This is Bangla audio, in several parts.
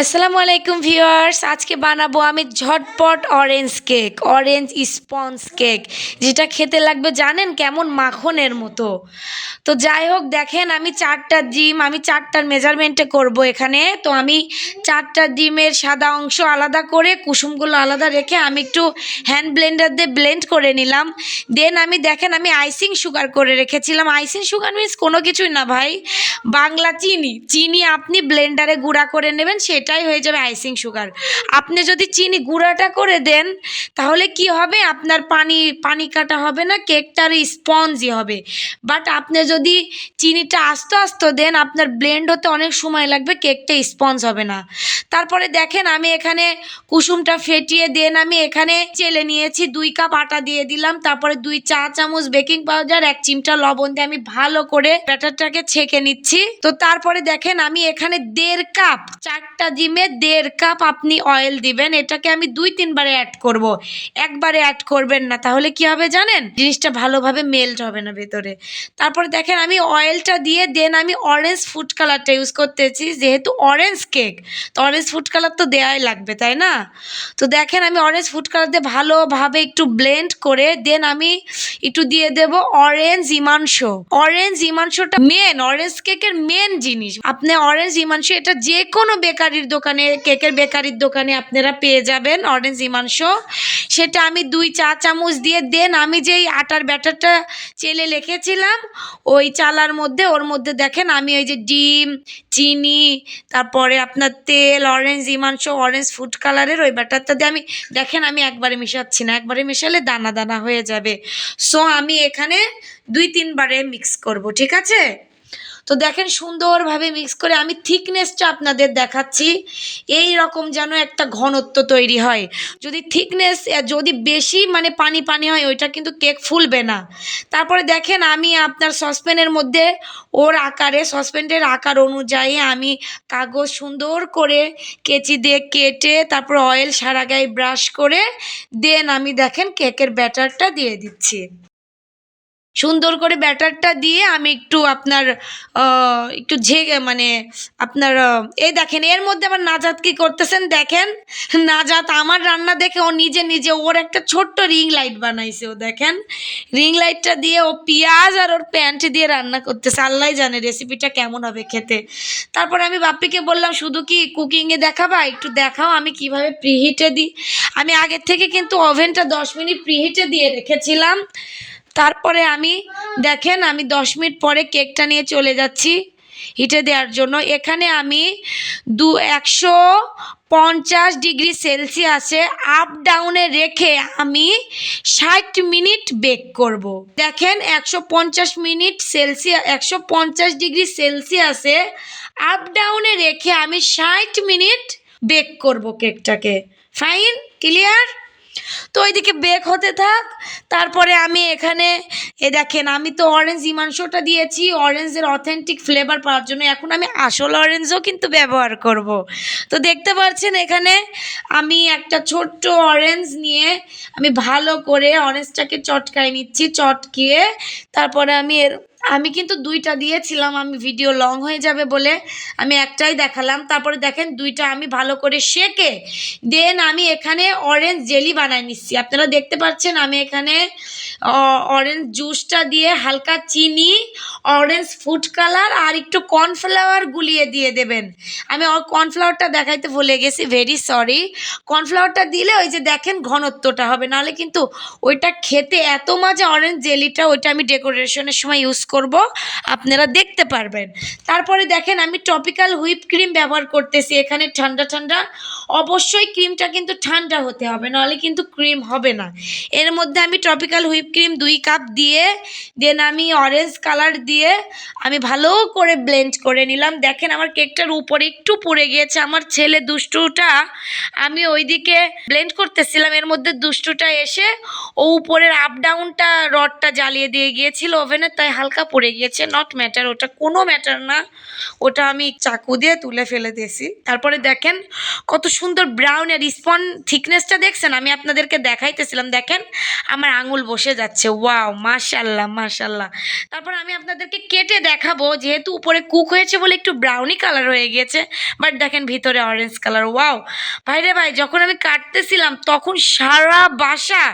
আসসালামু আলাইকুম ভিউয়ার্স, আজকে বানাবো আমি ঝটপট orange cake orange sponge cake যেটা খেতে লাগবে জানেন কেমন? মাখনের মতো। তো যাই হোক, দেখেন আমি চারটা ডিম, আমি চারটার মেজারমেন্টে করব এখানে। তো আমি চারটা ডিমের সাদা অংশ আলাদা করে, কুসুমগুলো আলাদা রেখে আমি একটু হ্যান্ড ব্লেন্ডার দিয়ে ব্লেন্ড করে নিলাম। দেন আমি দেখেন আমি আইসিং সুগার করে রেখেছিলাম। আইসিং সুগার মিন্স কোনো কিছুই না ভাই। বাংলা চিনি চিনি আপনি ব্লেন্ডারে গুঁড়া করে নেবেন, সেটাই হয়ে যাবে আইসিং সুগার আপনি যদি চিনি গুঁড়াটা করে দেন, তাহলে কি হবে? আপনার পানি পানি কাটা হবে না কেকটার স্পঞ্জই হবে। বাট আপনি যদি চিনিটা আস্তে আস্তে দেন, আপনার ব্লেন্ড হতে অনেক সময় লাগবে কেকটা স্পঞ্জ হবে না। তারপরে দেখেন, আমি এখানে কুসুমটা ফেটিয়ে দেন, আমি এখানে চেলে নিয়েছি, দুই কাপ আটা দিয়ে দিলাম, তারপরে দুই চা চামচ বেকিং পাউডার এক চিমটা লবণ দিয়ে আমি ভালো করে ব্যাটারটাকে ছেঁকে নিচ্ছি। তো তারপরে দেখেন আমি এখানে দেড় কাপ, চারটা ডিমে দেড় কাপ আপনি অয়েল দিবেন। এটাকে আমি দুই তিনবারে অ্যাড করব। একবারে অ্যাড করবেন না, তাহলে কি হবে জানেন? জিনিসটা ভালোভাবে মেল্ট হবে না ভেতরে। তারপরে দেখেন আমি অয়েলটা দিয়ে দেন আমি অরেঞ্জ ফুড কালারটা ইউজ করতেছি, যেহেতু অরেঞ্জ কেক তো অরেঞ্জ ফুড কালার তো দেওয়াই লাগবে, তাই না? তো দেখেন আমি অরেঞ্জ ফুড কালার দিয়ে ভালোভাবে একটু ব্লেন্ড করে দেন আমি একটু দিয়ে দেব অরেঞ্জ ইমানশো অরেঞ্জ ইমানশোটা মেন অরেঞ্জ কেকের মেন জিনিস। আপনি অরেঞ্জ ইমানশো এটা যে কোনো বেকারির দোকানে, কেকের বেকারির দোকানে আপনারা পেয়ে যাবেন অরেঞ্জ ইমানশো সেটা আমি দুই চা চামচ দিয়ে দেন। আমি যেই আটার ব্যাটারটা চেলে রেখেছিলাম ওই চালার মধ্যে, ওর মধ্যে দেখেন আমি ওই যে ডিম, চিনি, তারপরে আপনার তেল অরেঞ্জ ইমানশো অরেঞ্জ ফুড কালারের ওই ব্যাটারটা দিয়ে আমি, দেখেন আমি একবারে মিশাচ্ছি না, একবারে মেশালে দানা দানা হয়ে যাবে। সো আমি এখানে দুই তিনবারে মিক্স করব, ঠিক আছে? তো দেখেন সুন্দরভাবে মিক্স করে আমি থিকনেসটা আপনাদের দেখাচ্ছি। এই রকম যেন একটা ঘনত্ব তৈরি হয়। যদি থিকনেস যদি বেশি মানে পানি পানি হয়, ওইটা কিন্তু কেক ফুলবে না। তারপরে দেখেন আমি আপনার সসপ্যানের মধ্যে ওর আকারে সসপ্যানের আকার অনুযায়ী আমি কাগজ সুন্দর করে কেচি দিয়ে কেটে, তারপর অয়েল সারা গায়ে ব্রাশ করে দেন আমি দেখেন কেকের ব্যাটারটা দিয়ে দিচ্ছি। সুন্দর করে ব্যাটারটা দিয়ে আমি একটু আপনার একটু ঝেঁকে মানে আপনার এই দেখেন, এর মধ্যে আবার নাজাত কি করতেছেন? দেখেন, নাজাত আমার রান্না দেখে ও নিজে নিজে, ওর একটা ছোট্ট রিং লাইট বানাইছে ও, দেখেন। রিং লাইটটা দিয়ে ও পেঁয়াজ আর ওর প্যান্ট দিয়ে রান্না করতেছে। আল্লাহ জানে রেসিপিটা কেমন হবে খেতে। তারপর আমি বাপ্পিকে বললাম, শুধু কি কুকিংয়ে দেখাবা? একটু দেখাও, আমি কীভাবে প্রিহিটে দিই? আমি আগের থেকে কিন্তু ওভেনটা দশ মিনিট প্রিহিটে দিয়ে রেখেছিলাম। তারপরে আমি, দেখেন আমি দশ মিনিট পরে কেকটা নিয়ে চলে যাচ্ছি হিটে দেওয়ার জন্য। এখানে আমি দু, একশো পঞ্চাশ ডিগ্রি সেলসিয়াসে আপ ডাউনে রেখে আমি ষাট মিনিট বেক করব। দেখেন একশো পঞ্চাশ মিনিট সেলসিয়া, একশো পঞ্চাশ ডিগ্রি সেলসিয়াসে আপ ডাউনে রেখে আমি ষাট মিনিট বেক করব কেকটাকে। ফাইন ক্লিয়ার তো ওইদিকে বেক হতে থাক। তারপরে আমি এখানে, এ দেখেন, আমি তো অরেঞ্জ ইমাংশটা দিয়েছি। অরেঞ্জের অথেন্টিক ফ্লেভার পাওয়ার জন্য এখন আমি আসল অরেঞ্জও কিন্তু ব্যবহার করব। তো দেখতে পাচ্ছেন এখানে আমি একটা ছোট্ট অরেঞ্জ নিয়ে আমি ভালো করে অরেঞ্জটাকে চটকায় নিচ্ছি, চটকিয়ে। তারপরে আমি এর আমি কিন্তু দুইটা দিয়েছিলাম, আমি ভিডিও লং হয়ে যাবে বলে আমি একটাই দেখালাম। তারপরে দেখেন দুইটা আমি ভালো করে শেকে দেন আমি এখানে অরেঞ্জ জেলি বানায় নিচ্ছি। আপনারা দেখতে পাচ্ছেন আমি এখানে অরেঞ্জ জুসটা দিয়ে হালকা চিনি অরেঞ্জ ফুড কালার আর একটু কর্নফ্লাওয়ার গুলিয়ে দিয়ে দেবেন। আমি কর্নফ্লাওয়ারটা দেখাইতে ভুলে গেছি ভেরি সরি কর্নফ্লাওয়ারটা দিলে ওই যে দেখেন ঘনত্বটা হবে, নাহলে কিন্তু ওইটা খেতে এত মজা অরেঞ্জ জেলিটা ওইটা আমি ডেকোরেশনের সময় ইউজ করব, আপনারা দেখতে পারবেন। তারপরে দেখেন, আমি টপিক্যাল হুইপ ক্রিম ব্যবহার করতেছি এখানে ঠান্ডা ঠান্ডা। অবশ্যই ক্রিমটা কিন্তু ঠান্ডা হতে হবে, নাহলে কিন্তু ক্রিম হবে না। এর মধ্যে আমি টপিক্যাল হুইপ ক্রিম দুই কাপ দিয়ে দেন আমি অরেঞ্জ কালার দিয়ে, আমি ভালো করে ব্লেন্ড করে নিলাম। দেখেন, আমার কেকটার উপরে একটু পড়ে গিয়েছে। আমার ছেলে দুষ্টুটা, আমি ওইদিকে ব্লেন্ড করতেছিলাম। এর মধ্যে দুষ্টুটা এসে, ও উপরের আপ ডাউনটা রডটা জ্বালিয়ে দিয়ে গিয়েছিল ওভেনে তাই হালকা পড়ে গিয়েছে নট ম্যাটার ওটা কোনো ম্যাটার না। ওটা আমি চাকু দিয়ে তুলে ফেলে দিয়েছি। তারপরে দেখেন কত সুন্দর ব্রাউন এর স্পন থিকনেসটা দেখছেন? আমি আপনাদেরকে দেখাইতেছিলাম, দেখেন আমার আঙুল বসে যাচ্ছে। ওয়াও মাশাল্লাহ মাশাল্লাহ। তারপর আমি আপনাদেরকে কেটে দেখাবো, যেহেতু উপরে কুক হয়েছে বলে একটু ব্রাউনি কালার হয়ে গিয়েছে বাট দেখেন ভিতরে অরেঞ্জ কালার ওয়াও ভাইরে ভাই, যখন আমি কাটতেছিলাম, তখন সারা বাসা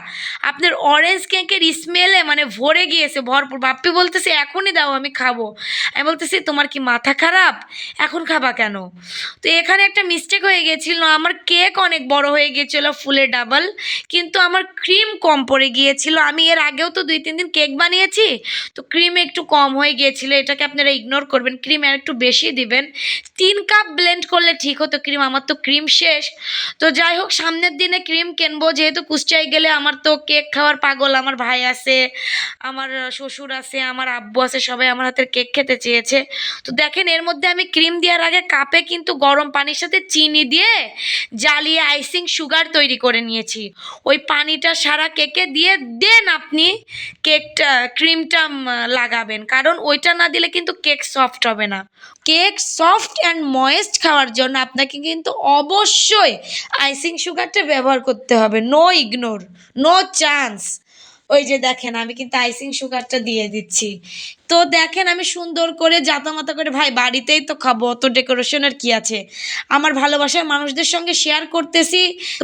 আপনার অরেঞ্জ কেকের স্মেলে মানে ভরে গিয়েছে, ভরপুর। বাপ্পি বলতেছে এখনই দাও, আমি খাব। আমি বলতেছি, তোমার কি মাথা খারাপ? এখন খাবা কেন? তো এখানে একটা মিস্টেক হয়ে গিয়েছিল আমার কেক অনেক বড় হয়ে গিয়েছিল ফুলে ডাবল কিন্তু আমার ক্রিম কম পড়ে গিয়েছিল। আমি এর আগেও তো দুই তিন দিন কেক বানিয়েছি, তো ক্রিম একটু কম হয়ে গিয়েছিল। এটাকে আপনারা ইগনোর করবেন ক্রিম আর একটু বেশি দিবেন। তিন কাপ ব্লেন্ড করলে ঠিক হতো ক্রিম আমার তো ক্রিম শেষ। তো যাই হোক, সামনের দিনে ক্রিম কিনবো। যেহেতু কুষ্টিয়ায় গেলে আমার তো কেক খাওয়ার পাগল, আমার ভাই আছে, আমার শ্বশুর আছে, আমার আব্বু আছে সবাই আমার হাতের কেক খেতে চেয়েছে। তো দেখেন, এর মধ্যে আমি ক্রিম দেওয়ার আগে কাপে কিন্তু গরম পানির সাথে চিনি দিয়ে জ্বালিয়ে আইসিং সুগার তৈরি করে নিয়েছি। ওই পানিটা সারা কেকে দিয়ে দেন আপনি কেকটা, ক্রিমটা লাগাবেন। কারণ ওইটা না দিলে কিন্তু কেক সফট হবে না। কেক সফট অ্যান্ড ময়েস্ট খাওয়ার জন্য আপনাকে কিন্তু অবশ্যই আইসিং সুগারটা ব্যবহার করতে হবে। নো ইগনোর নো চান্স ওই যে দেখেন, আমি কিন্তু আইসিং সুগারটা দিয়ে দিচ্ছি। তো দেখেন, আমি সুন্দর করে জাতামাতা করে, ভাই, বাড়িতেই তো খাব, অত ডেকোরেশনের কি আছে? আমার ভালোবাসার মানুষদের সঙ্গে শেয়ার করতেছি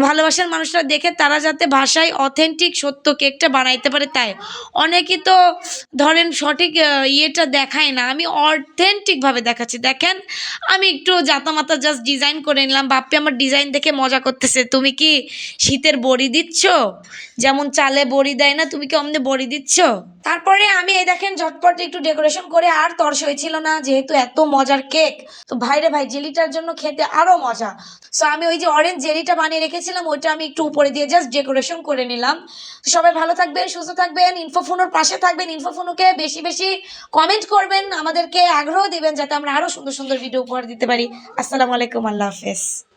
ভালোবাসার মানুষরা দেখে তারা যাতে ভাষায় অথেন্টিক সত্য কেকটা বানাইতে পারে তাই। অনেকেই তো ধরেন সঠিক ইয়েটা দেখায় না, আমি অথেন্টিকভাবে দেখাচ্ছি। দেখেন, আমি একটু জাতামাতা জাস্ট ডিজাইন করে নিলাম, বাপ্পি আমার ডিজাইন দেখে মজা করতেছে। তুমি কি শীতের বড়ি দিচ্ছ? যেমন চালে বড়ি দেয় না তুমি কি অমনে বড়ি দিচ্ছ? তারপরে আমি এই দেখেন ঝটপট একটু ডেকোরেশন করে আর তর্স হয়েছিল না, যেহেতু এত মজার কেক তো ভাইরে ভাই, জেলিটার জন্য খেতে আরও মজা। সো আমি ওই যে অরেঞ্জ জেলিটা বানিয়ে রেখেছিলাম, ওইটা আমি একটু উপরে দিয়ে জাস্ট ডেকোরেশন করে নিলাম। সবাই ভালো থাকবেন, সুস্থ থাকবেন ইনফোফোনোর পাশে থাকবেন ইনফোফোনোকে বেশি বেশি কমেন্ট করবেন, আমাদেরকে আগ্রহ দিবেন, যাতে আমরা আরও সুন্দর সুন্দর ভিডিও উপহার দিতে পারি। আসসালামু আলাইকুম, আল্লাহ হাফেজ।